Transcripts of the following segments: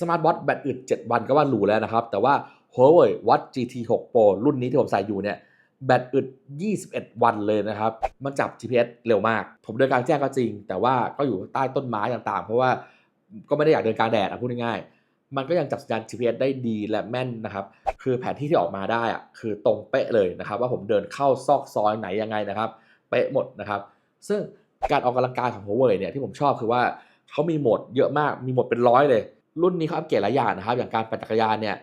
สมาร์ทวอทแบตอึด 7 วันก็ว่าหรูแล้วนะครับ แต่ว่า Huawei Watch GT 6 Pro รุ่นนี้ที่ผมใส่อยู่เนี่ยแบตอึด 21 วันเลยนะครับ มันจับ GPS เร็วมาก ผมเดินกลางแจ้งก็จริง แต่ว่าก็อยู่ใต้ต้นไม้ต่างๆ เพราะว่าก็ไม่ได้อยากเดินกลางแดดอะพูดง่ายๆ มันก็ยังจับสัญญาณ GPS ได้ดีและแม่นนะครับ คือแผนที่ที่ออกมาได้อะคือตรงเป๊ะเลยนะครับ ว่าผมเดินเข้าซอกซอยไหนยังไงนะครับ เป๊ะหมดนะครับ ซึ่งการออกกำลังกายของ Huawei เนี่ยที่ผมชอบคือว่าเขามีโหมดเยอะมาก มีโหมดเป็นร้อยเลย รุ่นนี้เขาอัปเกรดหลายอย่างนะครับ อย่างการปั่นจักรยานเนี่ย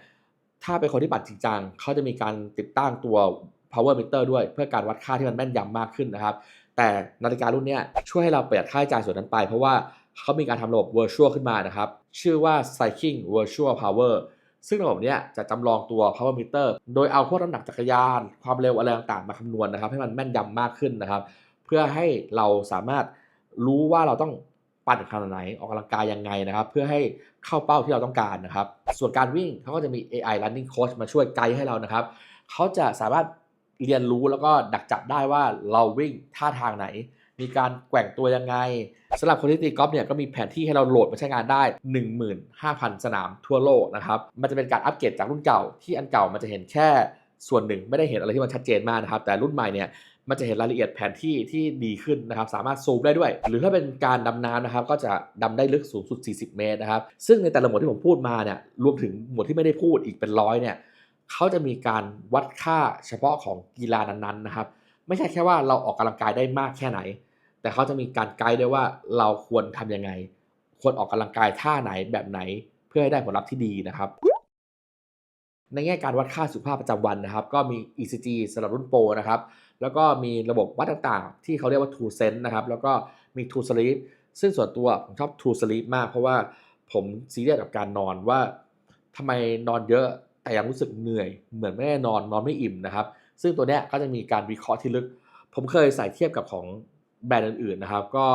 ถ้าเป็นคนที่ปั่นจริงจังเขาจะมีการติดตั้งตัว power meter ด้วย เพื่อการวัดค่าที่มันแม่นยำมากขึ้นนะครับ แต่นาฬิการุ่นนี้ช่วยให้เราประหยัดค่าใช้จ่ายส่วนนั้นไป เพราะว่าเขามีการทำระบบ virtual ขึ้นมานะครับ ชื่อว่า cycling virtual power ซึ่งระบบเนี้ยจะจำลองตัว power meter โดยเอาพวกน้ำหนักจักรยาน ความเร็วอะไรต่างๆมาคำนวณนะครับ ให้มันแม่นยำมากขึ้นนะครับ เพื่อให้เราสามารถรู้ว่าเราต้อง ปั่นขนาดไหนออกกำลังกายยังไงนะครับ เพื่อให้เข้าเป้าที่เราต้องการนะครับ ส่วนการวิ่งเขาก็จะมี AI running coach มาช่วยไกด์ให้เรานะครับเขาจะสามารถเรียนรู้แล้วก็ดักจับได้ว่าเราวิ่งท่าทางไหน มีการแกว่งตัวยังไงสำหรับคนที่ตีกอล์ฟเนี่ยก็มีแผนที่ให้เราโหลดมาใช้งานได้ 15,000 สนามทั่วโลกนะครับมันจะเป็นการอัปเกรดจากรุ่นเก่าที่อันเก่ามันจะเห็นแค่ส่วนหนึ่งไม่ได้เห็นอะไรที่มันชัดเจนมากนะครับ แต่รุ่นใหม่เนี่ย มันจะเห็นรายละเอียดแผนที่ที่ดีขึ้นนะครับ สามารถซูมได้ด้วย หรือถ้าเป็นการดำน้ำนะครับ ก็จะดำได้ลึกสูงสุด 40 เมตรนะครับ ซึ่งในแต่ละหมวดที่ผมพูดมาเนี่ย รวมถึงหมวดที่ไม่ได้พูดอีกเป็นร้อยเนี่ยเขาจะมีการวัดค่าเฉพาะของกีฬานั้นๆนะครับ ไม่ใช่แค่ว่าเราออกกำลังกายได้มากแค่ไหน แต่เขาจะมีการไกด์ด้วยว่าเราควรทำยังไง ควรออกกำลังกายท่าไหนแบบไหน เพื่อให้ได้ผลลัพธ์ที่ดีนะครับ ในแง่การวัดค่าสุขภาพประจำวันนะครับ ก็มี ECG สำหรับรุ่นโปรนะครับ แล้วก็มีระบบวัดต่างๆ ที่เขาเรียกว่า True Sense นะครับแล้วก็มี True Sleep ซึ่งส่วนตัวผมชอบ True Sleep มาก เพราะว่าผมซีเรียสกับการนอนว่าทำไมนอนเยอะแต่ยังรู้สึกเหนื่อย เหมือนไม่ได้นอนนอนไม่อิ่มนะครับ ซึ่งตัวเนี้ยก็จะมีการวิเคราะห์ที่ลึก ผมเคยใส่เทียบกับของแบรนด์อื่นๆนะครับ ก็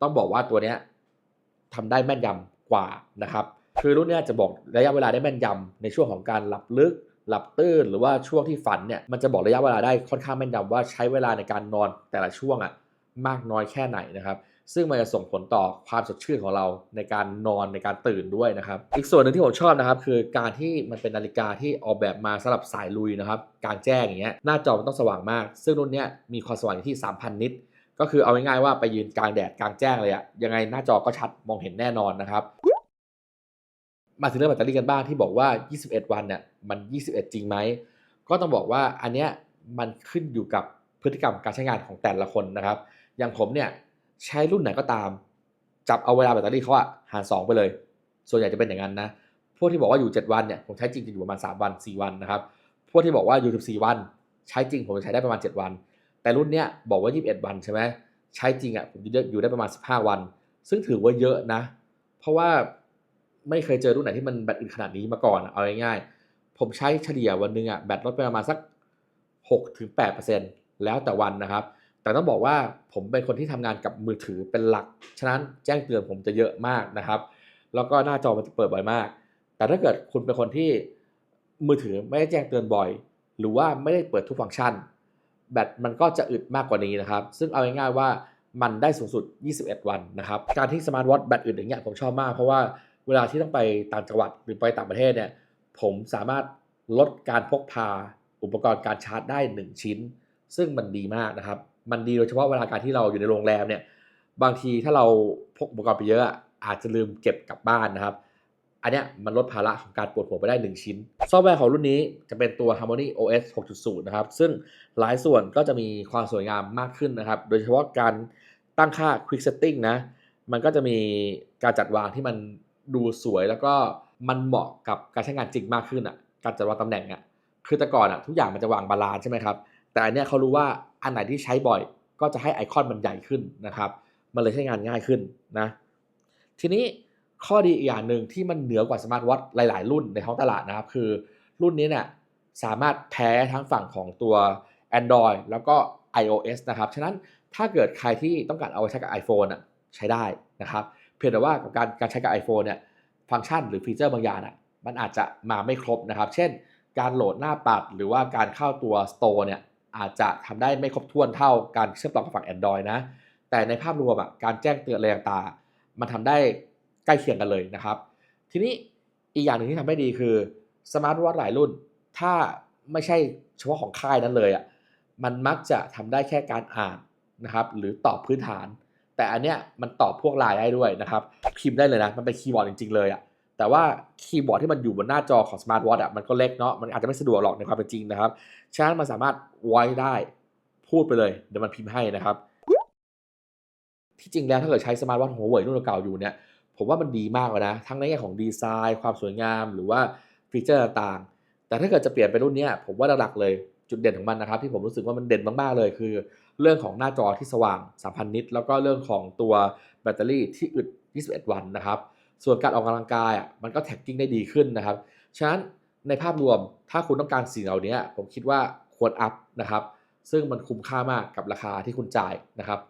ต้องบอกว่าตัวเนี้ยทำได้แม่นยำกว่านะครับ คือรุ่นเนี้ยจะบอกระยะเวลาได้แม่นยำในช่วงของการหลับลึก หลับตื่นหรือว่าช่วงที่ฝันเนี่ยมันจะบอกระยะเวลาได้ค่อนข้างแม่นยำว่าใช้เวลาในการนอนแต่ละช่วงอะมากน้อยแค่ไหนนะครับซึ่งมันจะส่งผลต่อความสดชื่นของเราในการนอนในการตื่นด้วยนะครับ อีกส่วนหนึ่งที่ผมชอบนะครับ คือการที่มันเป็นนาฬิกาที่ออกแบบมาสำหรับสายลุยนะครับกลางแจ้งอย่างเงี้ยหน้าจอมันต้องสว่างมาก ซึ่งรุ่นเนี้ยมีความสว่างอยู่ที่ 3,000 นิตก็คือเอาง่ายๆว่าไปยืนกลางแดดกลางแจ้งเลยอะยังไงหน้าจอก็ชัดมองเห็นแน่นอนนะครับ มาถึงเรื่องแบตเตอรี่กันบ้างที่บอกว่า 21 วันเนี่ยมัน 21 จริงไหม ก็ต้องบอกว่าอันเนี้ยมันขึ้นอยู่กับพฤติกรรมการใช้งานของแต่ละคนนะครับ อย่างผมเนี่ยใช้รุ่นไหนก็ตาม จับเอาเวลาแบตเตอรี่เขาอะหาร 2 ไปเลย ส่วนใหญ่จะเป็นอย่างนั้นนะ พวกที่บอกว่าอยู่ 7 วันเนี่ยผมใช้จริงจะอยู่ประมาณ 3 วัน 4 วันนะครับ พวกที่บอกว่าอยู่ 14 วัน ใช้จริงผมจะใช้ได้ประมาณ 7 วัน แต่รุ่นเนี้ยบอกว่า 21 วันใช่ไหมใช้จริงอะผมจะอยู่ได้ประมาณ 15 วัน ซึ่งถือว่าเยอะนะ เพราะว่า ไม่เคยเจอรุ่นไหนที่มันแบตอึดขนาดนี้มาก่อนเอาง่ายๆผมใช้เฉลี่ยวันหนึ่งอะแบตลดไปประมาณสัก6-8%แล้วแต่วันนะครับ แต่ต้องบอกว่าผมเป็นคนที่ทำงานกับมือถือเป็นหลัก ฉะนั้นแจ้งเตือนผมจะเยอะมากนะครับ แล้วก็หน้าจอมันจะเปิดบ่อยมาก แต่ถ้าเกิดคุณเป็นคนที่มือถือไม่ได้แจ้งเตือนบ่อย หรือว่าไม่ได้เปิดทุกฟังก์ชัน แบตมันก็จะอึดมากกว่านี้นะครับ ซึ่งเอาง่ายๆว่ามันได้สูงสุด 21 วันนะครับ การที่สมาร์ทวอทแบตอึดอย่างเงี้ยผมชอบมากเพราะว่า เวลาที่ต้องไปต่างจังหวัดหรือไปต่างประเทศเนี่ยผมสามารถลดการพกพาอุปกรณ์การชาร์จได้ 1 ชิ้น ซึ่งมันดีมากนะครับ มันดีโดยเฉพาะเวลาการที่เราอยู่ในโรงแรมเนี่ยบางทีถ้าเราพกอุปกรณ์ไปเยอะอาจจะลืมเก็บกลับบ้านนะครับ อันนี้มันลดภาระของการปวดหัวไปได้ 1 ชิ้น ซอฟต์แวร์ของรุ่นนี้จะเป็นตัว Harmony OS 6.0 นะครับ ซึ่งหลายส่วนก็จะมีความสวยงามมากขึ้นนะครับ โดยเฉพาะการตั้งค่า Quick Setting นะ มันก็จะมีการจัดวางที่มัน ดูสวยแล้วก็มันเหมาะกับการใช้งานจริงมากขึ้นอะการจัดวางตำแหน่งอะคือแต่ก่อนอะทุกอย่างมันจะวางบาลานซ์ใช่ไหมครับแต่อันเนี้ยเขารู้ว่าอันไหนที่ใช้บ่อย ก็จะให้ไอคอนมันใหญ่ขึ้นนะครับมันเลยใช้งานง่ายขึ้นนะทีนี้ข้อดีอีกอย่างหนึ่งที่มันเหนือกว่าสมาร์ทวอทหลาย ๆ รุ่นในท้องตลาดนะครับ คือรุ่นนี้เนี่ยสามารถแพ้ทั้งฝั่งของตัว Android แล้วก็ iOS นะครับ ฉะนั้นถ้าเกิดใครที่ต้องการเอาไปใช้กับ iPhone อะใช้ได้นะครับ เพียงแต่ว่ากับการการใช้กับ iPhone เนี่ยฟังก์ชันหรือฟีเจอร์บางอย่างอะมันอาจจะมาไม่ครบนะครับ เช่น การโหลดหน้าปัด หรือว่าการเข้าตัว Store เนี่ยอาจจะทำได้ไม่ครบถ้วนเท่าการเชื่อมต่อกับฝั่ง Android นะ แต่ในภาพรวมอะการแจ้งเตือนอะไรต่างๆมันทำได้ใกล้เคียงกันเลยนะครับ ทีนี้อีกอย่างหนึ่งที่ทำได้ดีคือสมาร์ทวอทหลายรุ่น ถ้าไม่ใช่เฉพาะของค่ายนั้นเลยอะมันมักจะทำได้แค่การอ่านนะครับหรือตอบพื้นฐาน แต่อันเนี้ยมันตอบพวกไลน์ได้ด้วยนะครับพิมพ์ได้เลยนะมันเป็นคีย์บอร์ดจริง ๆ เลยอะแต่ว่าคีย์บอร์ดที่มันอยู่บนหน้าจอของสมาร์ทวอทอะมันก็เล็กเนาะมันอาจจะไม่สะดวกหรอกในความเป็นจริงนะครับฉะนั้นมันสามารถไว้ได้พูดไปเลยเดี๋ยวมันพิมพ์ให้นะครับ ที่จริงแล้วถ้าเกิดใช้สมาร์ทวอทหัวเว่ยรุ่นเก่าอยู่เนี่ยผมว่ามันดีมากเลยนะ ทั้งในแง่ของดีไซน์ ความสวยงามหรือว่าฟีเจอร์ต่างๆ แต่ถ้าเกิดจะเปลี่ยนเป็นรุ่นเนี้ยผมว่าหลักๆเลยจุดเด่นของมันนะครับ ที่ผมรู้สึกว่ามันเด่นมากๆเลยคือ เรื่องของหน้าจอที่สว่าง 3,000 นิตแล้วก็เรื่องของตัวแบตเตอรี่ที่อึด 21 วันนะครับ ส่วนการออกกำลังกายอะมันก็แท็กกิ้งได้ดีขึ้นนะครับ ฉะนั้นในภาพรวมถ้าคุณต้องการสิ่งเหล่านี้ผมคิดว่าควรอัพนะครับ ซึ่งมันคุ้มค่ามากกับราคาที่คุณจ่ายนะครับ